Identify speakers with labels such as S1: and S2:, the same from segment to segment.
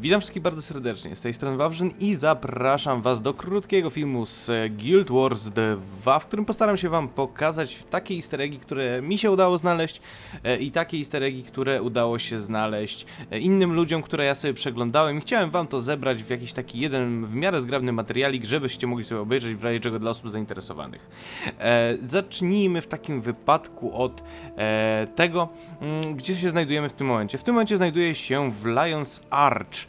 S1: Witam wszystkich bardzo serdecznie, z tej strony Wawrzyn i zapraszam was do krótkiego filmu z e, Guild Wars 2, w którym postaram się wam pokazać takie easter eggi, które mi się udało znaleźć e, i takie easter eggi, które udało się znaleźć e, innym ludziom, które ja sobie przeglądałem i chciałem wam to zebrać w jakiś taki jeden w miarę zgrabny materialik, żebyście mogli sobie obejrzeć w razie czego dla osób zainteresowanych. Zacznijmy w takim wypadku od tego, mm, gdzie się znajdujemy w tym momencie. W tym momencie znajduję się w Lions Arch,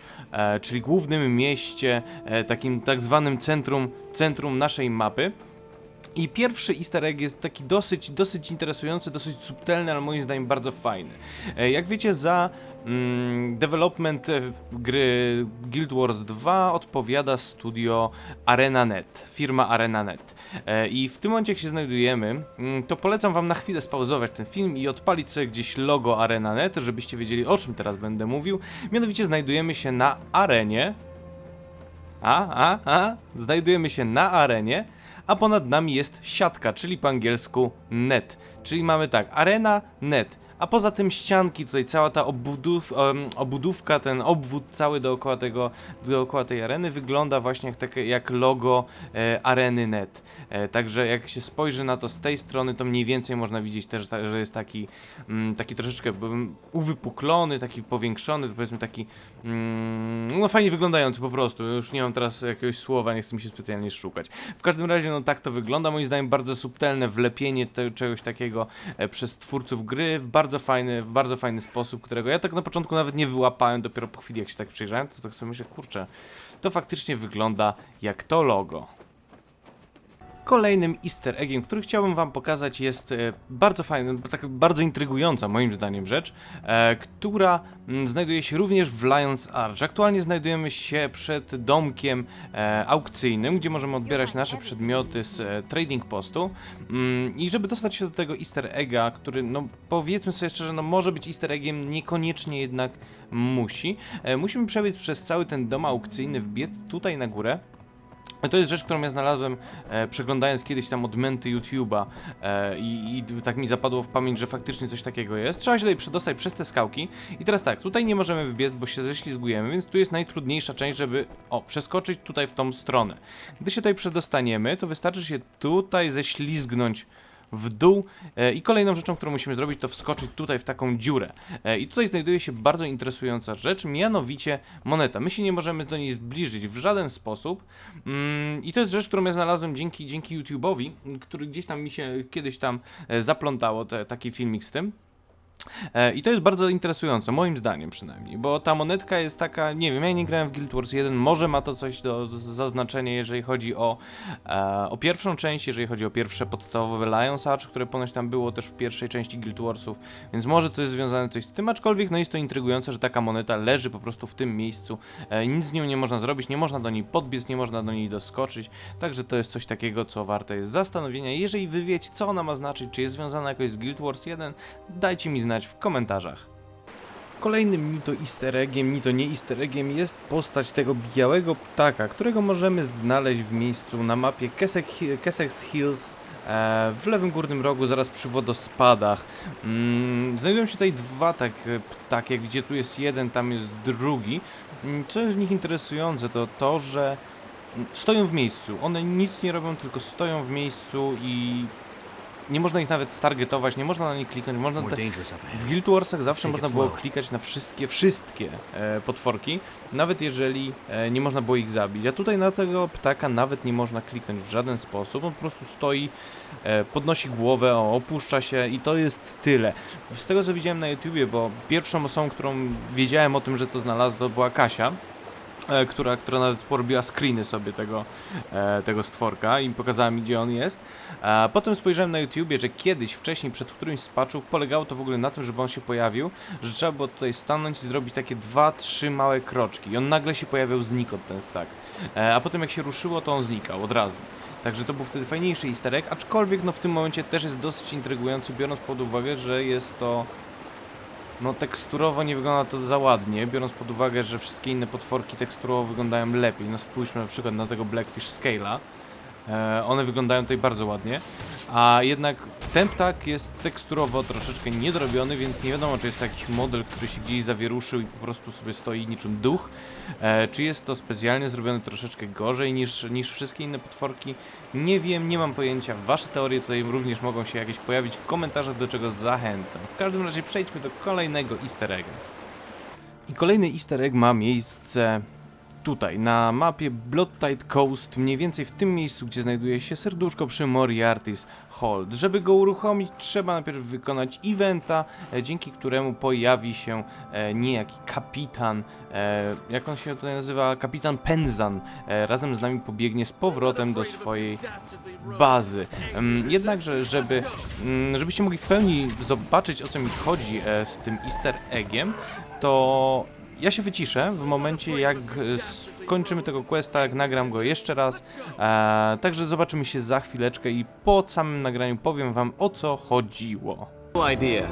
S1: czyli głównym mieście, e, takim tak zwanym centrum, centrum naszej mapy. I pierwszy easter egg jest taki dosyć, dosyć interesujący, dosyć subtelny, ale moim zdaniem bardzo fajny. E, Jak wiecie, za mm, development e, gry Guild Wars 2 odpowiada studio ArenaNet, firma ArenaNet. E, I w tym momencie, jak się znajdujemy, mm, to polecam wam na chwilę spauzować ten film i odpalić sobie gdzieś logo ArenaNet, żebyście wiedzieli o czym teraz będę mówił. Mianowicie znajdujemy się na arenie. A, a, a, znajdujemy się na arenie, a ponad nami jest siatka, czyli po angielsku net. Czyli mamy tak, arena, net. A poza tym ścianki, tutaj cała ta obudów, obudówka, ten obwód cały dookoła, tego, dookoła tej areny wygląda właśnie jak, takie, jak logo e, areny net. E, także jak się spojrzy na to z tej strony, to mniej więcej można widzieć też, że jest taki, mm, taki troszeczkę uwypuklony, taki powiększony, powiedzmy taki mm, no fajnie wyglądający po prostu. Już nie mam teraz jakiegoś słowa, nie chcę mi się specjalnie szukać. W każdym razie, no tak to wygląda. Moim zdaniem bardzo subtelne wlepienie te, czegoś takiego e, przez twórców gry w bardzo fajny, w bardzo fajny sposób, którego ja tak na początku nawet nie wyłapałem, dopiero po chwili jak się tak przyjrzałem, to tak sobie myślę, kurczę, to faktycznie wygląda jak to logo. Kolejnym easter eggiem, który chciałbym wam pokazać jest e, bardzo fajny, tak bardzo intrygująca moim zdaniem rzecz, e, która mm, znajduje się również w Lions Arch. Aktualnie znajdujemy się przed domkiem e, aukcyjnym, gdzie możemy odbierać nasze przedmioty z trading postu mm, i żeby dostać się do tego easter egga, który no powiedzmy sobie szczerze, no może być easter eggiem, niekoniecznie jednak musi, musimy przebiec przez cały ten dom aukcyjny, wbiec tutaj na górę, to jest rzecz, którą ja znalazłem e, przeglądając kiedyś tam odmęty YouTube'a e, i, i tak mi zapadło w pamięć, że faktycznie coś takiego jest. Trzeba się tutaj przedostać przez te skałki i teraz tak, tutaj nie możemy wbiec, bo się ześlizgujemy, więc tu jest najtrudniejsza część, żeby o, przeskoczyć tutaj w tą stronę. Gdy się tutaj przedostaniemy, to wystarczy się tutaj ześlizgnąć w dół e, i kolejną rzeczą, którą musimy zrobić, to wskoczyć tutaj w taką dziurę. E, I tutaj znajduje się bardzo interesująca rzecz, mianowicie moneta. My się nie możemy do niej zbliżyć w żaden sposób mm, i to jest rzecz, którą ja znalazłem dzięki, dzięki YouTube'owi, który gdzieś tam mi się kiedyś tam e, zaplątało, te, taki filmik z tym. E, I to jest bardzo interesujące, moim zdaniem przynajmniej, bo ta monetka jest taka, nie wiem, ja nie grałem w Guild Wars 1, może ma to coś do zaznaczenia, jeżeli chodzi o, e, o pierwszą część, jeżeli chodzi o pierwsze podstawowe Lions Arch, które ponoć tam było też w pierwszej części Guild Warsów, więc może to jest związane coś z tym, aczkolwiek no jest to intrygujące, że taka moneta leży po prostu w tym miejscu, e, nic z nią nie można zrobić, nie można do niej podbiec, nie można do niej doskoczyć, także to jest coś takiego, co warte jest zastanowienia. Jeżeli wy wiecie, co ona ma znaczyć, czy jest związana jakoś z Guild Wars 1, dajcie mi znać w komentarzach. Kolejnym ni to easter eggiem, ni to nie easter eggiem jest postać tego białego ptaka, którego możemy znaleźć w miejscu na mapie Kessex Hills e, w lewym górnym rogu, zaraz przy wodospadach. Mm, znajdują się tutaj dwa takie ptaki, gdzie tu jest jeden, tam jest drugi. Mm, Co jest w nich interesujące, to to, że mm, stoją w miejscu. One nic nie robią, tylko stoją w miejscu i nie można ich nawet stargetować, nie można na nie kliknąć, można te, w Guild Warsach zawsze można było klikać na wszystkie, wszystkie e, potworki, nawet jeżeli e, nie można było ich zabić. A tutaj na tego ptaka nawet nie można kliknąć w żaden sposób, on po prostu stoi, e, podnosi głowę, o, opuszcza się i to jest tyle. Z tego co widziałem na YouTubie, bo pierwszą osobą, którą wiedziałem o tym, że to znalazł, to była Kasia. E, Która, która nawet porobiła screeny sobie tego, e, tego stworka i pokazała mi, gdzie on jest. A potem spojrzałem na YouTubie, że kiedyś, wcześniej, przed którymś z patchów, polegało to w ogóle na tym, żeby on się pojawił, że trzeba było tutaj stanąć i zrobić takie dwa, trzy małe kroczki. I on nagle się pojawiał znikąd, ten ptak. E, a potem jak się ruszyło, to on znikał od razu. Także to był wtedy fajniejszy easter egg, aczkolwiek no w tym momencie też jest dosyć intrygujący, biorąc pod uwagę, że jest to... No teksturowo nie wygląda to za ładnie, biorąc pod uwagę, że wszystkie inne potworki teksturowo wyglądają lepiej. No spójrzmy na przykład na tego Blackfish Scale'a, E, one wyglądają tutaj bardzo ładnie, a jednak ten ptak jest teksturowo troszeczkę niedorobiony, więc nie wiadomo, czy jest to jakiś model, który się gdzieś zawieruszył i po prostu sobie stoi niczym duch, e, czy jest to specjalnie zrobione troszeczkę gorzej niż, niż wszystkie inne potworki. Nie wiem, nie mam pojęcia. Wasze teorie tutaj również mogą się jakieś pojawić w komentarzach, do czego zachęcam. W każdym razie przejdźmy do kolejnego easter egga. I kolejny easter egg ma miejsce tutaj, na mapie Bloodtide Coast, mniej więcej w tym miejscu, gdzie znajduje się serduszko przy Moriarty's Hold. Żeby go uruchomić, trzeba najpierw wykonać eventa, e, dzięki któremu pojawi się e, niejaki kapitan, e, jak on się tutaj nazywa, kapitan Penzan, razem z nami pobiegnie z powrotem do swojej bazy. Em, Jednakże, żeby, mm, żebyście mogli w pełni zobaczyć o co mi chodzi z tym easter eggiem, to ja się wyciszę w momencie jak e, skończymy tego questa, jak nagram go jeszcze raz. E, także zobaczymy się za chwileczkę i po samym nagraniu powiem wam o co chodziło.
S2: idea.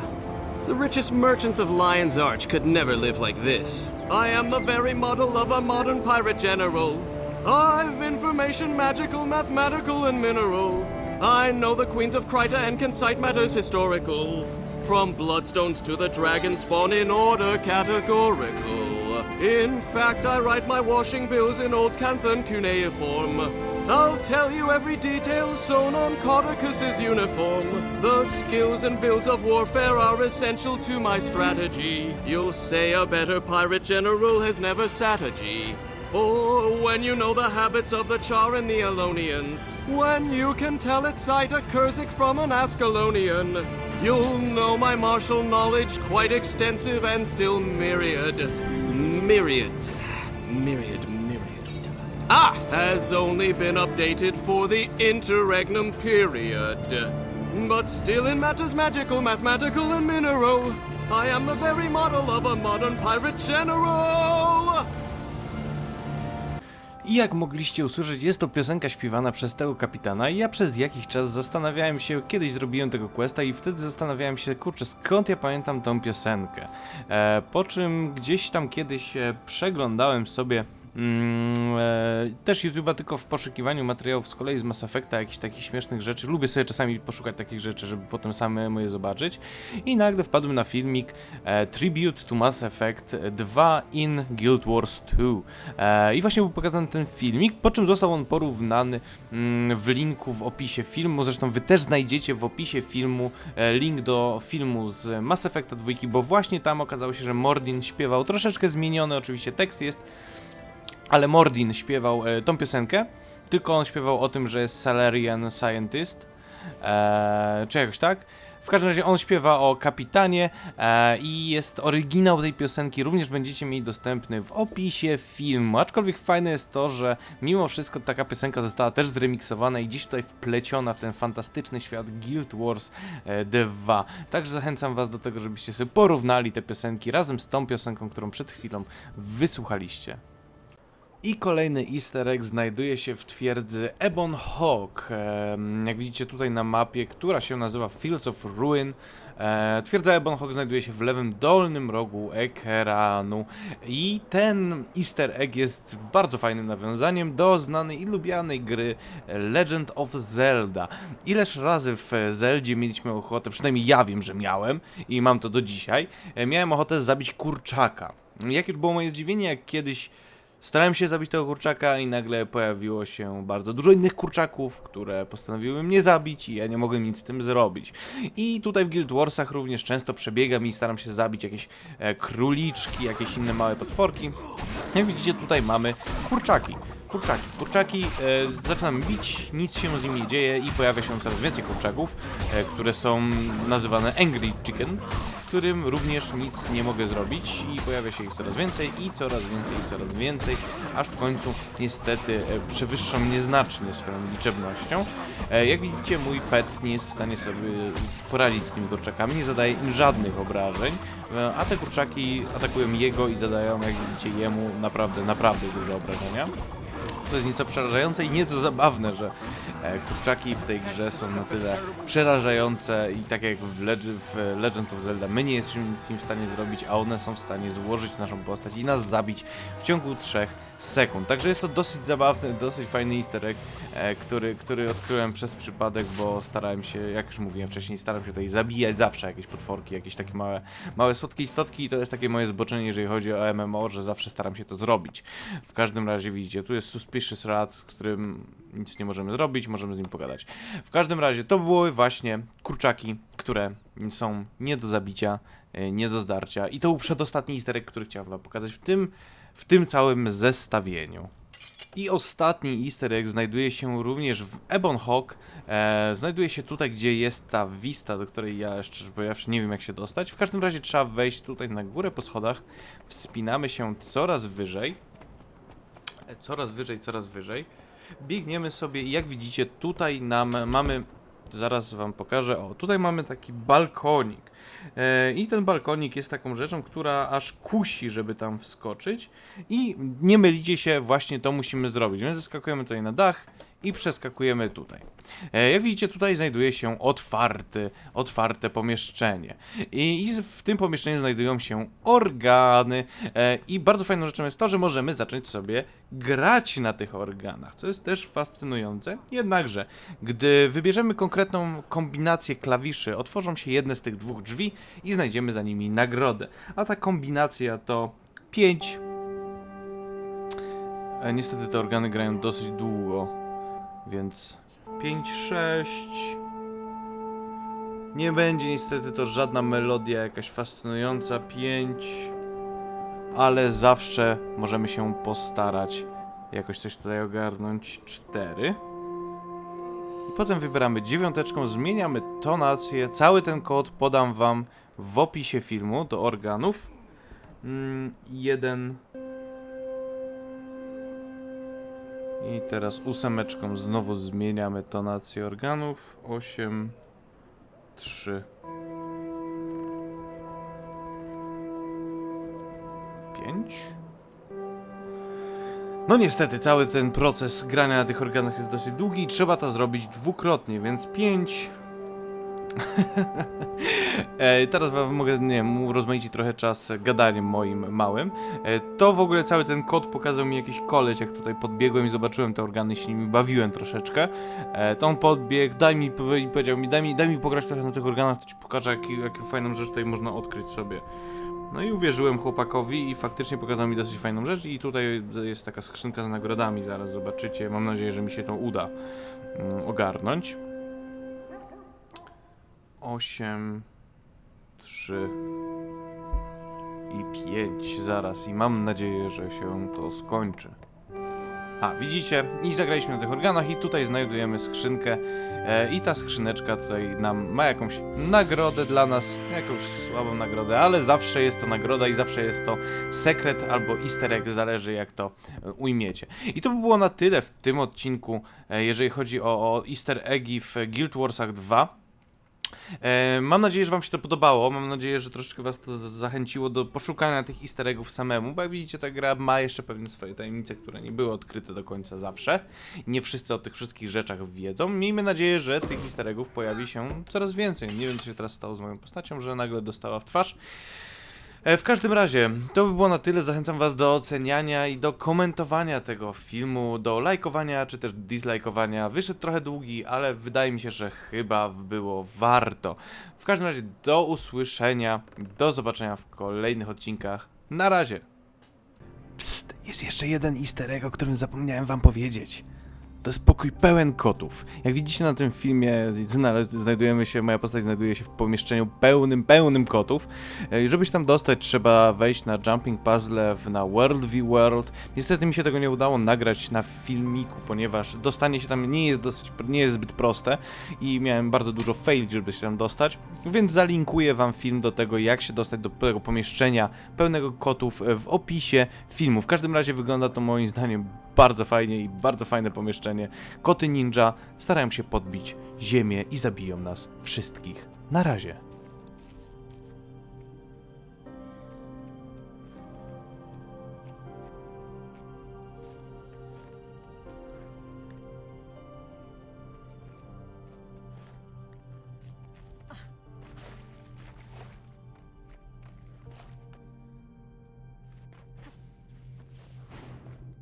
S2: The richest merchants of Lion's Arch could never live like this. I am the very model of a modern pirate general. I've information magical, mathematical, and mineral. I know the queens of Kryta and can cite matters historical. From bloodstones to the dragon spawn in order categorical. In fact, I write my washing bills in old Canthan cuneiform. I'll tell you every detail sewn on Codicus's uniform. The skills and builds of warfare are essential to my strategy. You'll say a better pirate general has never sat a G. For when you know the habits of the Char and the Elonians, when you can tell at sight a Kurzik from an Ascalonian, you'll know my martial knowledge quite extensive and still myriad. Myriad. Myriad, myriad. Ah! Has only been updated for the interregnum period. But still in matters magical, mathematical, and mineral, I am the very model of a modern pirate general!
S1: I jak mogliście usłyszeć, jest to piosenka śpiewana przez tego kapitana i ja przez jakiś czas zastanawiałem się, kiedyś zrobiłem tego questa i wtedy zastanawiałem się, kurczę, skąd ja pamiętam tą piosenkę. E, po czym gdzieś tam kiedyś e, przeglądałem sobie Mm, e, też YouTube'a tylko w poszukiwaniu materiałów z kolei z Mass Effecta, jakichś takich śmiesznych rzeczy. Lubię sobie czasami poszukać takich rzeczy, żeby potem samemu je zobaczyć. I nagle wpadłem na filmik e, Tribute to Mass Effect 2 in Guild Wars 2. E, I właśnie był pokazany ten filmik, po czym został on porównany mm, w linku w opisie filmu. Zresztą wy też znajdziecie w opisie filmu e, link do filmu z Mass Effecta 2, bo właśnie tam okazało się, że Mordin śpiewał troszeczkę zmieniony, oczywiście tekst jest ale Mordin śpiewał e, tą piosenkę, tylko on śpiewał o tym, że jest Salarian Scientist, e, czy jakoś tak. W każdym razie on śpiewa o kapitanie e, i jest oryginał tej piosenki, również będziecie mieli dostępny w opisie filmu. Aczkolwiek fajne jest to, że mimo wszystko taka piosenka została też zremiksowana i gdzieś tutaj wpleciona w ten fantastyczny świat Guild Wars e, 2. Także zachęcam was do tego, żebyście sobie porównali te piosenki razem z tą piosenką, którą przed chwilą wysłuchaliście. I kolejny easter egg znajduje się w twierdzy Ebon Hawk. Jak widzicie tutaj na mapie, która się nazywa Fields of Ruin. E, Twierdza Ebon Hawk znajduje się w lewym dolnym rogu ekranu. I ten easter egg jest bardzo fajnym nawiązaniem do znanej i lubianej gry Legend of Zelda. Ileż razy w Zeldzie mieliśmy ochotę, przynajmniej ja wiem, że miałem i mam to do dzisiaj, e, miałem ochotę zabić kurczaka. Jakie było moje zdziwienie, jak kiedyś Starałem się zabić tego kurczaka i nagle pojawiło się bardzo dużo innych kurczaków, które postanowiły mnie zabić i ja nie mogłem nic z tym zrobić. I tutaj w Guild Warsach również często przebiegam i staram się zabić jakieś e, króliczki, jakieś inne małe potworki. Jak widzicie tutaj mamy kurczaki. Kurczaki. Kurczaki e, zaczynam bić, nic się z nimi nie dzieje i pojawia się coraz więcej kurczaków, e, które są nazywane Angry Chicken, którym również nic nie mogę zrobić i pojawia się ich coraz więcej i coraz więcej i coraz więcej, aż w końcu niestety e, przewyższą mnie znacznie swoją liczebnością. E, jak widzicie mój pet nie jest w stanie sobie poradzić z tymi kurczakami, nie zadaje im żadnych obrażeń, e, a te kurczaki atakują jego i zadają jak widzicie jemu naprawdę, naprawdę duże obrażenia. To jest nieco przerażające i nieco zabawne, że e, kurczaki w tej grze są na tyle przerażające i tak jak w, Leg w Legend of Zelda my nie jesteśmy nic z nim w stanie zrobić, a one są w stanie złożyć naszą postać i nas zabić w ciągu trzech sekund. Także jest to dosyć zabawny, dosyć fajny easter egg, e, który, który odkryłem przez przypadek, bo starałem się, jak już mówiłem wcześniej, staram się tutaj zabijać zawsze jakieś potworki, jakieś takie małe, małe słodkie istotki i to jest takie moje zboczenie, jeżeli chodzi o MMO, że zawsze staram się to zrobić. W każdym razie widzicie, tu jest Suspicious Rat, którym nic nie możemy zrobić, możemy z nim pogadać. W każdym razie to były właśnie kurczaki, które są nie do zabicia, e, nie do zdarcia i to był przedostatni easter egg, który chciałem wam pokazać w tym, w tym całym zestawieniu. I ostatni easter egg znajduje się również w Ebon Hawk. E, znajduje się tutaj, gdzie jest ta wista, do której ja szczerze powiedziawszy nie wiem jak się dostać. W każdym razie trzeba wejść tutaj na górę po schodach. Wspinamy się coraz wyżej. E, coraz wyżej, coraz wyżej. Biegniemy sobie i jak widzicie tutaj nam mamy... Zaraz wam pokażę. O, tutaj mamy taki balkonik. E, I ten balkonik jest taką rzeczą, która aż kusi, żeby tam wskoczyć. I nie mylicie się, właśnie to musimy zrobić. Więc zeskakujemy tutaj na dach i przeskakujemy tutaj. E, Jak widzicie, tutaj znajduje się otwarty, otwarte pomieszczenie. I, I w tym pomieszczeniu znajdują się organy. E, I bardzo fajną rzeczą jest to, że możemy zacząć sobie grać na tych organach, co jest też fascynujące. Jednakże, gdy wybierzemy konkretną kombinację klawiszy, otworzą się jedne z tych dwóch drzwi i znajdziemy za nimi nagrodę. A ta kombinacja to 5. E, niestety te organy grają dosyć długo, więc 5, 6. Nie będzie niestety to żadna melodia jakaś fascynująca. 5. Ale zawsze możemy się postarać jakoś coś tutaj ogarnąć. 4. I potem wybieramy dziewiąteczką, zmieniamy tonację. Cały ten kod podam wam w opisie filmu do organów. Mm, 1. I teraz ósemeczką znowu zmieniamy tonację organów. 8, 3, 5. No niestety, cały ten proces grania na tych organach jest dosyć długi i trzeba to zrobić dwukrotnie, więc 5. e, teraz wam mogę, nie wiem, urozmaicić trochę czas gadaniem moim małym. E, to w ogóle cały ten kod pokazał mi jakiś koleś, jak tutaj podbiegłem i zobaczyłem te organy, się nimi bawiłem troszeczkę. E, to on podbiegł, daj mi, powiedział mi, daj mi, daj mi pograć trochę na tych organach, to ci pokażę, jaką fajną rzecz tutaj można odkryć sobie. No i uwierzyłem chłopakowi i faktycznie pokazał mi dosyć fajną rzecz i tutaj jest taka skrzynka z nagrodami, zaraz zobaczycie. Mam nadzieję, że mi się to uda mm, ogarnąć. 8, 3 i 5 zaraz i mam nadzieję, że się to skończy. A, widzicie, i zagraliśmy na tych organach i tutaj znajdujemy skrzynkę e, i ta skrzyneczka tutaj nam ma jakąś nagrodę dla nas, jakąś słabą nagrodę, ale zawsze jest to nagroda i zawsze jest to sekret albo easter egg, zależy jak to e, ujmiecie. I to by było na tyle w tym odcinku, e, jeżeli chodzi o, o easter eggi w Guild Warsach 2. E, mam nadzieję, że Wam się to podobało. Mam nadzieję, że troszeczkę Was to zachęciło do poszukania tych easter eggów samemu, bo jak widzicie, ta gra ma jeszcze pewne swoje tajemnice, które nie były odkryte do końca zawsze. Nie wszyscy o tych wszystkich rzeczach wiedzą. Miejmy nadzieję, że tych easter eggów pojawi się coraz więcej. Nie wiem, co się teraz stało z moją postacią, że nagle dostała w twarz. E, W każdym razie, to by było na tyle. Zachęcam Was do oceniania i do komentowania tego filmu, do lajkowania czy też dislajkowania. Wyszedł trochę długi, ale wydaje mi się, że chyba było warto. W każdym razie, do usłyszenia, do zobaczenia w kolejnych odcinkach. Na razie. Psst, jest jeszcze jeden easter egg, o którym zapomniałem Wam powiedzieć. To jest pokój pełen kotów. Jak widzicie na tym filmie, znajdujemy się, moja postać znajduje się w pomieszczeniu pełnym, pełnym kotów. E, I żeby się tam dostać, trzeba wejść na Jumping Puzzle, na World v World. Niestety mi się tego nie udało nagrać na filmiku, ponieważ dostanie się tam nie jest, dosyć, nie jest zbyt proste i miałem bardzo dużo fail, żeby się tam dostać. Więc zalinkuję wam film do tego, jak się dostać do tego pomieszczenia pełnego kotów w opisie filmu. W każdym razie wygląda to moim zdaniem bardzo fajnie i bardzo fajne pomieszczenie. Koty ninja starają się podbić ziemię i zabiją nas wszystkich. Na razie.